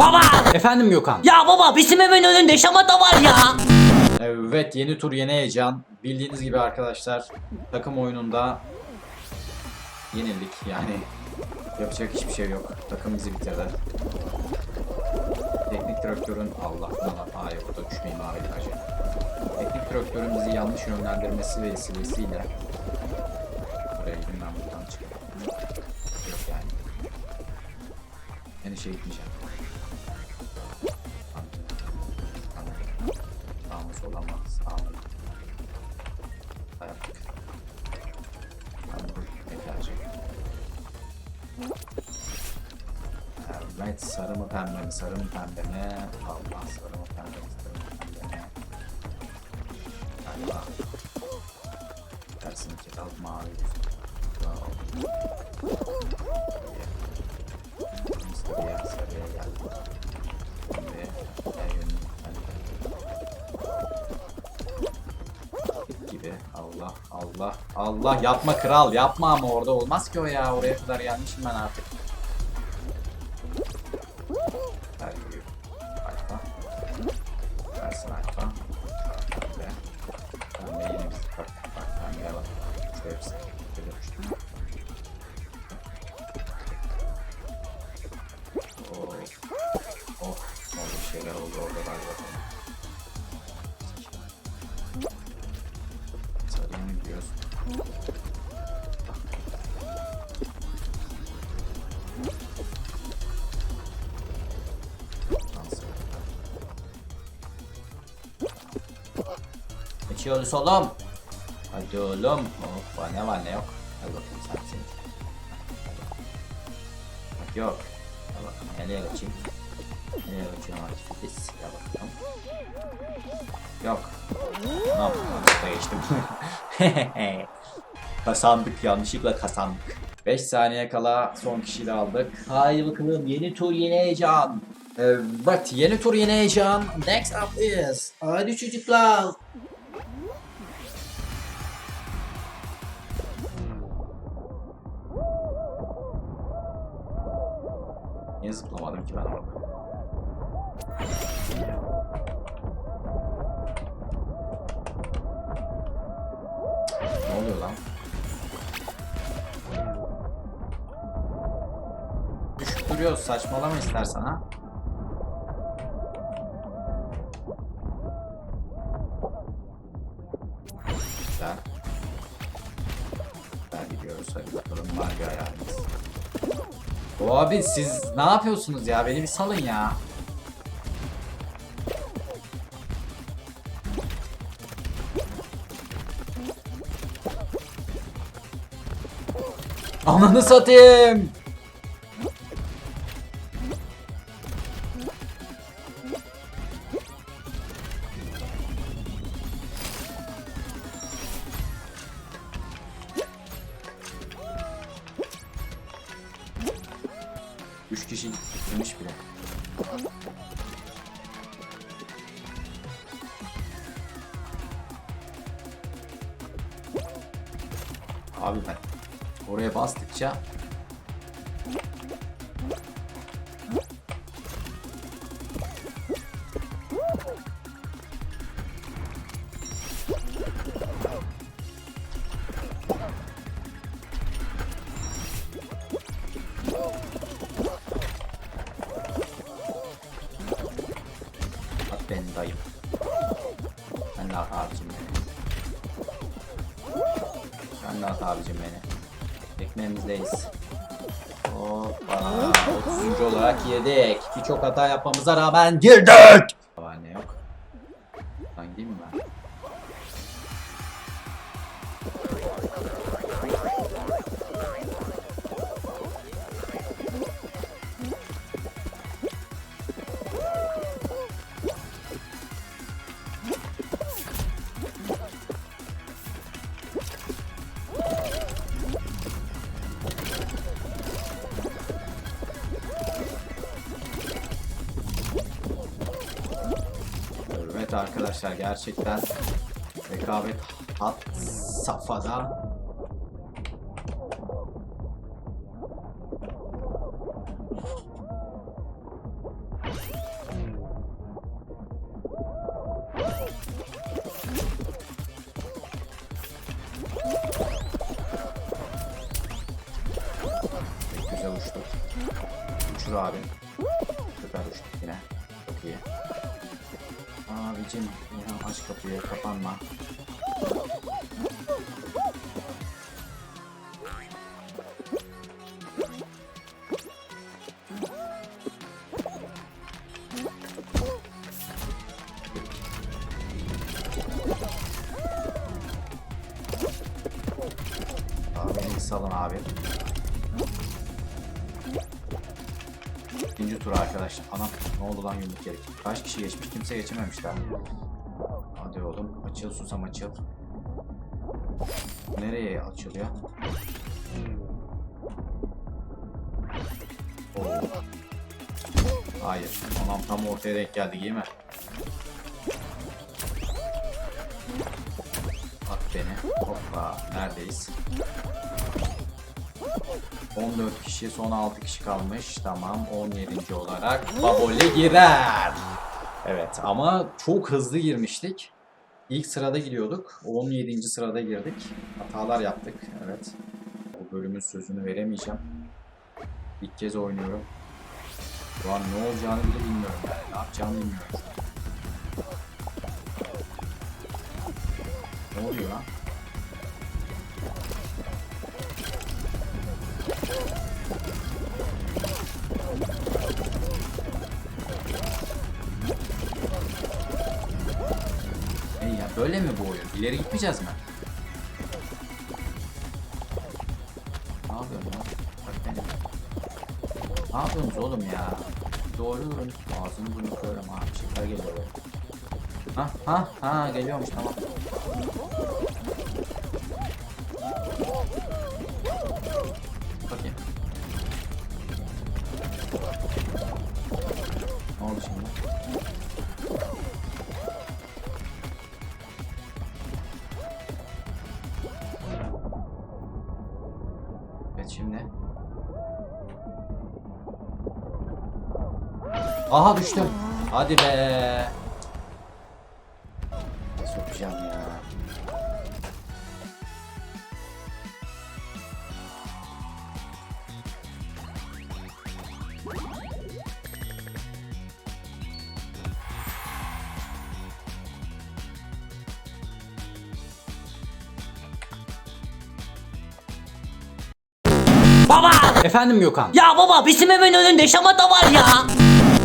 Baba! Efendim Gökhan. Ya baba bizim evin önünde şamata var ya. Evet yeni tur yeni heyecan. Bildiğiniz gibi arkadaşlar takım oyununda yenildik yani. Yapacak hiçbir şey yok. Takım bizi bitirdi. Teknik direktörün Allah Allah hayır burada düşmeyeyim abi hacı. Teknik direktörün bizi yanlış yönlendirmesi vesilesiyle Endişe gitmeyeceğim. Sağımız olamaz. Sağımız. Ayaktık. Tamam, yeterli. Evet, sarı mı pembe mi, sarı mı pembe mi? Allah, sarı mı pembe mi, sarı mı pembe mi? Allah. Tersini ki al mavi. Wow. Allah Allah. Allah yapma kral. Yapma ama orada olmaz ki o ya. Oraya kadar gelmişim ben artık. Geçiyoruz oğlum. Hadi oğlum. Hoppa ne var ne yok. Hadi bakalım sen sen. Bak yok. Hadi bakalım nereye geçeyim. Nereye geçeyim artık biz. Hadi bakalım. Yok. Yaptım? Değiştim. Kasandık yanlışlıkla kasandık. 5 saniye kala son kişiyi aldık. Haydi bakalım yeni tur yeni heyecan. Evet yeni tur yeni heyecan. Next up is. Hadi çocuklar. Niye zıplamadım ki ben orada? Ne oluyor lan? Düşüp duruyoruz saçmalama istersen ha. Güzel. Güzel gidiyoruz hadi bakalım var bir ayarımız. O abi siz ne yapıyorsunuz ya beni bir salın ya. Ananı satayım. Üç kişi gitmiş bile. Abi ben oraya bastıkça At beni dayım. Sen de at abicim beni. Sen de abicim beni. Ekmeğimizdeyiz. Hoppa. 30. olarak yedik. Birçok hata yapmamıza rağmen girdik. rekabet arkadaşlar gerçekten rekabet hat safhada Güzel uçtu. Uçur abi. Abicim ya aç kapıyı kapanma. Abi salın abi. Tur arkadaşlar. Anam ne oldu lan yumruk yedik. Kaç kişi geçmiş kimse geçememişler. Hadi oğlum açıl susam açıl. Nereye açılıyor? Oo. Hayır. Anam tam ortaya denk geldi değil mi? At beni. Hoppa. Neredeyiz? 14 kişi, son 6 kişi kalmış. Tamam, 17. olarak Babole girer. Evet ama çok hızlı girmiştik. İlk sırada gidiyorduk. 17. sırada girdik. Hatalar yaptık. Evet. Bu bölümün sözünü veremeyeceğim. İlk kez oynuyorum. Şu an ne olacağını bile bilmiyorum. Yani. Ne yapacağımı bilmiyorum. Ne oluyor lan? Böyle mi bu oyun? İleri gitmeyeceğiz mi? Ne yapıyorsun lan? Bak beni. Ne yapıyorsunuz oğlum ya? Doğru ağzını bunu kırarım ha. Şeker geliyor. Ha ha ha geliyormuş tamam. Bakayım. Ne oldu şimdi? Aha düştüm. Hadi be. Sokacağım ya. Baba! Efendim Gökhan. Ya baba bizim evin önünde şamata var ya.